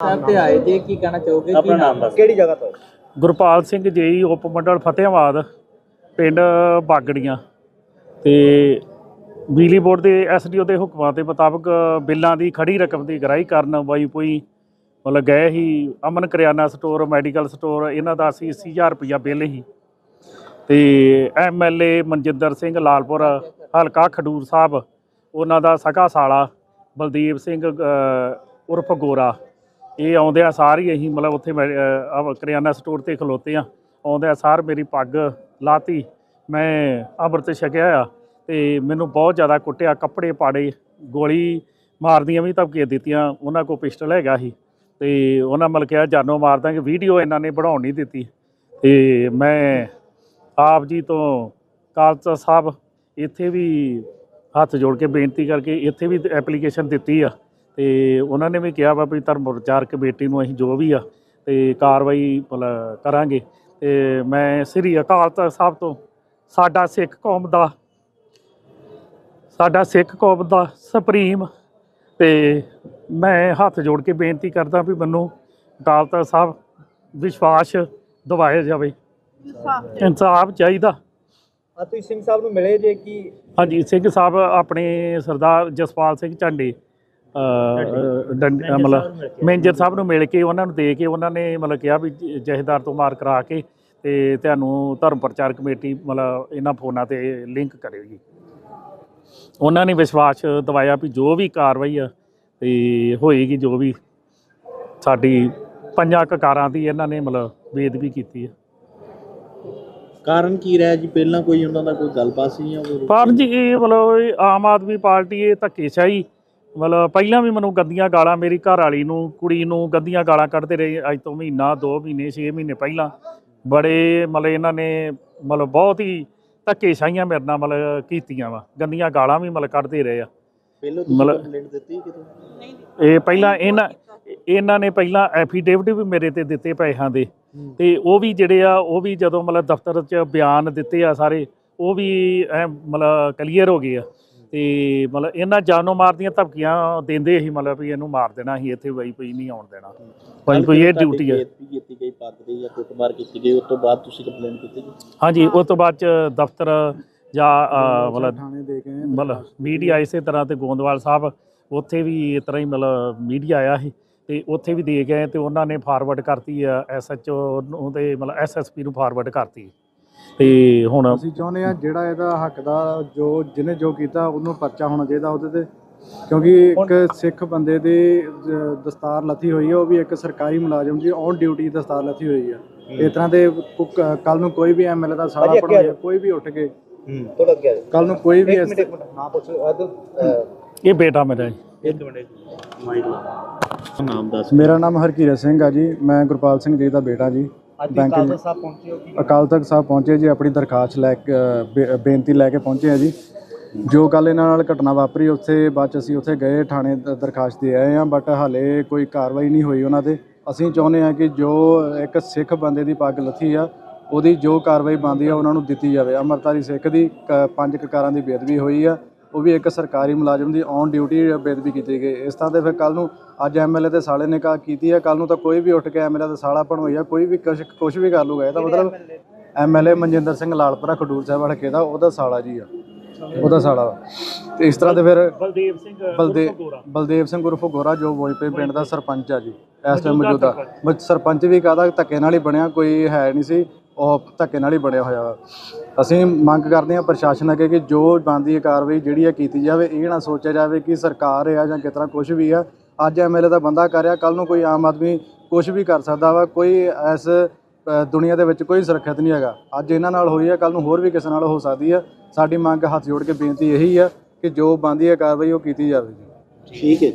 ਸਾਹਿਬ ਤੇ ਆਏ ਜੇ ਕੀ ਕਹਿਣਾ ਚਾਹੋਗੇ ਕੀ ਆਪਣਾ ਨਾਮ ਦੱਸ ਕਿਹੜੀ ਜਗ੍ਹਾ ਤੋਂ? ਗੁਰਪਾਲ ਸਿੰਘ ਜੇਈ ਉਪ ਮੰਡਲ ਫਤਿਹਾਬਾਦ ਪਿੰਡ ਬਾਗੜੀਆਂ। ਤੇ ਬਿਜਲੀ ਬੋਰਡ ਦੇ ਐਸਡੀਓ ਦੇ ਹੁਕਮਾਂ ਦੇ ਮੁਤਾਬਕ ਬਿੱਲਾਂ ਦੀ ਖੜੀ ਰਕਮ ਦੀ ਗਰਾਈ ਕਰਨ ਵਾਈ ਕੋਈ ਮਤਲਬ ਗਏ ਹੀ ਅਮਨ ਕਰਿਆਨਾ ਸਟੋਰ ਮੈਡੀਕਲ ਸਟੋਰ ਇਹਨਾਂ ਦਾ 80 80000 ਰੁਪਇਆ ਬਿੱਲ ਹੀ ਤੇ ਐਮਐਲਏ ਮਨਜਿੰਦਰ ਸਿੰਘ ਲਾਲਪੁਰ ਹਲਕਾ ਖਡੂਰ ਸਾਹਿਬ ਉਹਨਾਂ ਦਾ ਸਗਾ ਸਾਲਾ ਬਲਦੀਪ ਸਿੰਘ ਉਰਫ ਗੋਰਾ। ਇਹ ਆਉਂਦਿਆਂ ਸਾਰ ਹੀ ਅਸੀਂ ਮਤਲਬ ਉੱਥੇ ਮੈਂ, ਕਰਿਆਨਾ ਸਟੋਰ ਤੇ ਖਲੋਤੇ ਆ। ਆਉਂਦਿਆਂ ਸਾਰ ਮੇਰੀ ਪੱਗ ਲਾਤੀ ਮੈਂ ਅੰਮ੍ਰਿਤ ਛਕਿਆ ਆ ਤੇ ਮੈਨੂੰ ਬਹੁਤ ਜ਼ਿਆਦਾ ਕੁੱਟਿਆ ਕੱਪੜੇ ਪਾੜੇ ਗੋਲੀ ਮਾਰਦੀਆਂ ਵੀ ਧਮਕੀਆਂ ਦਿੱਤੀਆਂ ਉਹਨਾਂ ਕੋਲ ਪਿਸਟਲ ਹੈਗਾ ਸੀ। ਤੇ ਉਹਨਾਂ ਮਤਲਬ ਕਿਹਾ ਜਾਨੋਂ ਮਾਰ ਦਾਂਗੇ। ਵੀਡੀਓ ਇਹਨਾਂ ਨੇ ਬਣਾਉਣ ਨਹੀਂ ਦਿੱਤੀ। ਤੇ ਮੈਂ ਆਪ ਜੀ ਤੋਂ ਕਾਲਸਾ ਸਾਹਿਬ ਇੱਥੇ ਵੀ ਹੱਥ ਜੋੜ ਕੇ ਬੇਨਤੀ ਕਰਕੇ ਇੱਥੇ ਵੀ ਐਪਲੀਕੇਸ਼ਨ ਦਿੱਤੀ ਆ। ਤੇ ਉਹਨਾਂ ਨੇ ਵੀ ਕਿਹਾ ਵਾ ਵੀ ਧਰਮ ਪ੍ਰਚਾਰ ਕਮੇਟੀ ਨੂੰ ਅਸੀਂ ਜੋ ਵੀ ਆ ਤੇ ਕਾਰਵਾਈ ਕਰਾਂਗੇ। ਤੇ ਮੈਂ ਸ੍ਰੀ ਅਕਾਲ ਤਖਤ ਸਾਹਿਬ ਤੋਂ ਸਾਡਾ ਸਿੱਖ ਕੌਮ ਦਾ ਸਾਡਾ ਸਿੱਖ ਕੌਮ ਦਾ ਸੁਪਰੀਮ ਤੇ ਮੈਂ ਹੱਥ ਜੋੜ ਕੇ ਬੇਨਤੀ ਕਰਦਾ ਵੀ ਮੈਨੂੰ ਅਕਾਲ ਤਖਤ ਸਾਹਿਬ ਵਿਸ਼ਵਾਸ ਦਿਵਾਇਆ ਜਾਵੇ। ਇਨਸਾਫ ਚਾਹੀਦਾ। ਆ ਤੁਸੀਂ ਸਿੰਘ ਸਾਹਿਬ ਨੂੰ ਮਿਲੇ ਜੇ ਕਿ ਹਾਂਜੀ ਸਿੰਘ ਸਾਹਿਬ ਆਪਣੇ ਸਰਦਾਰ ਜਸਪਾਲ ਸਿੰਘ ਝੰਡੇ ਮਤਲਬ ਮੇਜਰ ਸਾਹਿਬ ਨੂੰ ਮਿਲ ਕੇ ਉਹਨਾਂ ਨੂੰ ਦੇ ਕੇ ਉਹਨਾਂ ਨੇ ਮਤਲਬ ਕਿਹਾ ਵੀ ਜ- ਜਥੇਦਾਰ ਤੋਂ ਮਾਰ ਕਰਾ ਕੇ ਤੇ ਤੁਹਾਨੂੰ ਧਰਮ ਪ੍ਰਚਾਰ ਕਮੇਟੀ ਮਤਲਬ ਇਹਨਾਂ ਫੋਨਾਂ ਤੇ ਲਿੰਕ ਕਰੇਗੀ। ਉਹਨਾਂ ਨੇ ਵਿਸ਼ਵਾਸ ਦਿਵਾਇਆ ਵੀ ਜੋ ਵੀ ਕਾਰਵਾਈ ਆ ਤੇ ਹੋਏਗੀ ਜੋ ਵੀ ਸਾਡੀ ਪੰਜਾਂ ਕਕਾਰਾਂ ਦੀ ਇਹਨਾਂ ਨੇ ਮਤਲਬ ਬੇਦਬੀ ਕੀਤੀ ਹੈ ਕਾਰਨ ਕੀ ਰਿਹਾ ਜੀ? ਪਹਿਲਾਂ ਕੋਈ ਉਹਨਾਂ ਦਾ ਕੋਈ ਗੱਲਬਾਤ ਸੀ ਜਾਂ ਪਰ ਜੀ ਇਹ ਮਤਲਬ ਆਮ ਆਦਮੀ ਪਾਰਟੀ ਇਹ ਧੱਕੇਸ਼ਾਹੀ ਮਤਲਬ ਪਹਿਲਾਂ ਵੀ ਮੈਨੂੰ ਗੰਦੀਆਂ ਗਾਲਾਂ ਮੇਰੀ ਘਰ ਵਾਲੀ ਨੂੰ ਕੁੜੀ ਨੂੰ ਗੰਦੀਆਂ ਗਾਲਾਂ ਕੱਢਦੇ ਰਹੇ ਅੱਜ ਤੋਂ ਮਹੀਨਾ 2 ਮਹੀਨੇ 6 ਮਹੀਨੇ ਪਹਿਲਾਂ। ਬੜੇ ਮਤਲਬ ਇਹਨਾਂ ਨੇ ਮਤਲਬ ਬਹੁਤ ਹੀ ਧੱਕੇਸ਼ਾਹੀਆਂ ਮੇਰੇ ਨਾਲ ਮਤਲਬ ਕੀਤੀਆਂ ਵਾ। ਗੰਦੀਆਂ ਗਾਲਾਂ ਵੀ ਮਤਲਬ ਕੱਢਦੇ ਰਹੇ ਆ। ਪਹਿਲਾਂ ਤੁਸੀਂ ਮਤਲਬ- ਕੰਪਲੇਂਟ ਦਿੱਤੀ ਕਿਤੇ? ਇਹ ਪਹਿਲਾਂ ਇਹਨਾਂ ਇਹਨਾਂ ਨੇ ਪਹਿਲਾਂ ਐਫੀਡੇਵਿਟ ਵੀ ਮੇਰੇ ਤੇ ਦਿੱਤੇ ਪੈਸਿਆਂ ਦੇ। ਤੇ ਉਹ ਵੀ ਜਿਹੜੇ ਆ ਉਹ ਵੀ ਜਦੋਂ ਮਤਲਬ ਦਫ਼ਤਰ 'ਚ ਬਿਆਨ ਦਿੱਤੇ ਆ ਸਾਰੇ ਉਹ ਵੀ ਮਤਲਬ ਕਲੀਅਰ ਹੋ ਗਏ ਆ। ਤੇ ਮਤਲਬ ਇਹਨਾਂ ਜਾਨੋਂ ਮਾਰਦੀਆਂ ਧਮਕੀਆਂ ਦਿੰਦੇ ਸੀ ਮਤਲਬ ਵੀ ਇਹਨੂੰ ਮਾਰ ਦੇਣਾ ਸੀ ਇੱਥੇ ਵਈ ਪਈ ਨਹੀਂ ਆਉਣ ਦੇਣਾ। ਭਾਈ ਕੋਈ ਇਹ ਡਿਊਟੀ ਹੈ ਬੇਇੱਜ਼ਤੀ ਕੀਤੀ ਗਈ ਪੱਗ ਦੀ ਜਾਂ ਕੁੱਟਮਾਰ ਕੀਤੀ ਗਈ ਉਸ ਤੋਂ ਬਾਅਦ ਤੁਸੀਂ ਕੰਪਲੇਂਟ ਕੀਤੀ ਜੀ? ਹਾਂਜੀ ਉਸ ਤੋਂ ਬਾਅਦ ਚ ਦਫ਼ਤਰ ਜਾਂ ਮਤਲਬ ਮਤਲਬ ਮੀਡੀਆ ਇਸੇ ਤਰ੍ਹਾਂ ਤੇ ਗੋਂਦਵਾਲ ਸਾਹਿਬ ਉੱਥੇ ਵੀ ਇਸ ਤਰ੍ਹਾਂ ਹੀ ਮਤਲਬ ਮੀਡੀਆ ਆਇਆ ਸੀ ਤੇ ਉੱਥੇ ਵੀ ਦੇ ਗਏ ਤੇ ਉਹਨਾਂ ਨੇ ਫਾਰਵਰਡ ਕਰਤੀ ਆ ਐਸਐਚਓ ਨੂੰ ਤੇ ਮਤਲਬ ਐਸਐਸਪੀ ਨੂੰ ਫਾਰਵਰਡ ਕਰਤੀ। ਤੇ ਹੁਣ ਅਸੀਂ ਚਾਹੁੰਦੇ ਆ ਜਿਹੜਾ ਇਹਦਾ ਹੱਕ ਦਾ ਜੋ ਜਿਹਨੇ ਜੋ ਕੀਤਾ ਉਹਨੂੰ ਪਰਚਾ ਹੋਣਾ ਚਾਹੀਦਾ ਉਹਦੇ ਤੇ। ਕਿਉਂਕਿ ਇੱਕ ਸਿੱਖ ਬੰਦੇ ਦੀ ਦਸਤਾਰ ਲੱਥੀ ਹੋਈ ਹੈ ਉਹ ਵੀ ਇੱਕ ਸਰਕਾਰੀ ਮੁਲਾਜ਼ਮ ਦੀ ਔਨ ਡਿਊਟੀ ਦਸਤਾਰ ਲੱਥੀ ਹੋਈ ਹੈ। ਇਸ ਤਰ੍ਹਾਂ ਦੇ ਕੱਲ ਨੂੰ ਕੋਈ ਵੀ ਐਮਐਲਏ ਦਾ ਸਾਲਾ ਬਣਾਏ ਕੋਈ ਵੀ ਉੱਠ ਕੇ। ਥੋੜਾ ਅੱਗੇ। ਕੱਲ ਨੂੰ ਕੋਈ ਵੀ ਇੱਕ ਇਸ ਮਿੰਟ ਇੱਕ ਮਿੰਟ। ਹਾਂ ਪੁੱਛੋ ਅਦ ਇਹ ਬੇਟਾ ਮੇਰਾ ਜੀ। ਇੱਕ ਮਿੰਟ ਮਾਈਕ ਨਾਮ ਦੱਸ। ਮੇਰਾ ਨਾਮ ਹਰਕੀਰਤ ਸਿੰਘ ਆ ਜੀ ਮੈਂ ਗੁਰਪਾਲ ਸਿੰਘ ਜੀ ਦਾ ਬੇਟਾ ਜੀ। ਅੱਜ ਬੈਂਕ ਕਾਲਸਾ ਸਾਹਿਬ ਪਹੁੰਚੇ ਹੋ ਕਿ ਅਕਾਲ ਤਖਤ ਸਾਹਿਬ ਪਹੁੰਚੇ ਜੀ ਆਪਣੀ ਦਰਖਾਸਤ ਲੈ ਕੇ ਬੇ- ਬੇਨਤੀ ਲੈ ਕੇ ਪਹੁੰਚੇ ਆ ਜੀ। ਜੋ ਕੱਲ ਇਹਨਾਂ ਨਾਲ ਘਟਨਾ ਵਾਪਰੀ ਉੱਥੇ ਬਾਅਦ 'ਚ ਅਸੀਂ ਉੱਥੇ ਗਏ ਥਾਣੇ ਦ- ਦਰਖਾਸਤ ਦੇ ਆਏ ਆ ਬਟ ਹਾਲੇ ਕੋਈ ਕਾਰਵਾਈ ਨਹੀਂ ਹੋਈ ਉਹਨਾਂ ਤੇ। ਅਸੀਂ ਚਾਹੁੰਦੇ ਆ ਕਿ ਜੋ ਇੱਕ ਸਿੱਖ ਬੰਦੇ ਦੀ ਪੱਗ ਲੱਥੀ ਆ ਉਹਦੀ ਜੋ ਕਾਰਵਾਈ ਬਣਦੀ ਆ ਉਹਨਾਂ ਨੂੰ ਦਿੱਤੀ ਜਾਵੇ। ਅਮਰਤਾਰੀ ਸਿੱਖ ਦੀ ਕ- ਪੰਜ ਕਕਾਰਾਂ ਦੀ ਬੇਦਬੀ ਹੋਈ ਆ। ਉਹ ਵੀ ਇੱਕ ਸਰਕਾਰੀ ਮੁਲਾਜ਼ਮ ਦੀ ਔਨ ਡਿਊਟੀ ਬੇਦਬੀ ਕੀਤੀ ਗਈ। ਇਸ ਤਰ੍ਹਾਂ ਦੇ ਫਿਰ ਕੱਲ ਨੂੰ ਅੱਜ ਐਮਐਲਏ ਤੇ ਸਾਲੇ ਨੇ ਕਹਾ ਕੀਤੀ ਆ ਕੱਲ ਨੂੰ ਤਾਂ ਕੋਈ ਵੀ ਉੱਠ ਕੇ ਐਮਐਲਏ ਦਾ ਸਾਲਾ ਬਣਵਾਈ ਆ ਕੋਈ ਵੀ ਕੁਛ ਕੁਛ ਵੀ ਕਰ ਲੂਗਾ ਇਹਦਾ ਮਤਲਬ ਐਮਐਲਏ ਮਨਜਿੰਦਰ ਸਿੰਘ ਲਾਲਪੁਰਾ ਖਡੂਰ ਸਾਹਿਬ ਹਲਕੇ ਦਾ ਉਹਦਾ ਸਾਲਾ ਜੀ ਆ। ਉਹਦਾ ਸਾਲਾ। ਤੇ ਇਸ ਤਰ੍ਹਾਂ ਦੇ ਫਿਰ ਬਲਦੇਵ ਸਿੰਘ ਬਲਦੇਵ ਬਲਦੇਵ ਸਿੰਘ ਉਰਫ ਗੋਰਾ ਜੋ ਵੋਈਪੇ ਪਿੰਡ ਦਾ ਸਰਪੰਚ ਆ ਜੀ ਇਸ ਟਾਈਮ ਮੌਜੂਦਾ ਸਰਪੰਚ ਵੀ ਕਾਹਦਾ ਧੱਕੇ ਨਾਲ ਹੀ ਬਣਿਆ ਕੋਈ ਹੈ ਨਹੀਂ ਸੀ। ਉਹ ਧੱਕੇ ਨਾਲ ਹੀ ਬਣਿਆ ਹੋਇਆ ਵਾ। ਅਸੀਂ ਮੰਗ ਕਰਦੇ ਹਾਂ ਪ੍ਰਸ਼ਾਸਨ ਅੱਗੇ ਕਿ ਜੋ ਬਣਦੀ ਹੈ ਕਾਰਵਾਈ ਜਿਹੜੀ ਆ ਕੀਤੀ ਜਾਵੇ, ਇਹ ਨਾ ਸੋਚਿਆ ਜਾਵੇ ਕਿ ਸਰਕਾਰ ਆ ਜਾਂ ਕਿਸ ਤਰ੍ਹਾਂ ਕੁਝ ਵੀ ਆ। ਅੱਜ ਐਮਐਲਏ ਦਾ ਬੰਦਾ ਕਰ ਰਿਹਾ ਕੱਲ ਨੂੰ ਕੋਈ ਆਮ ਆਦਮੀ ਕੁਝ ਵੀ ਕਰ ਸਕਦਾ ਵਾ। ਕੋਈ ਇਸ ਦੁਨੀਆ ਦੇ ਵਿੱਚ ਕੋਈ ਸੁਰੱਖਿਅਤ ਨਹੀਂ ਹੈਗਾ। ਅੱਜ ਇਹਨਾਂ ਨਾਲ ਹੋਈ ਹੈ ਕੱਲ ਨੂੰ ਹੋਰ ਵੀ ਕਿਸੇ ਨਾਲ ਹੋ ਸਕਦੀ ਹੈ ਸਾਡੀ ਮੰਗ ਹੱਥ ਜੋੜ ਕੇ ਬੇਨਤੀ ਇਹੀ ਆ ਕਿ ਜੋ ਬਣਦੀ ਹੈ ਕਾਰਵਾਈ ਉਹ ਕੀਤੀ ਜਾਵੇ ਠੀਕ ਹੈ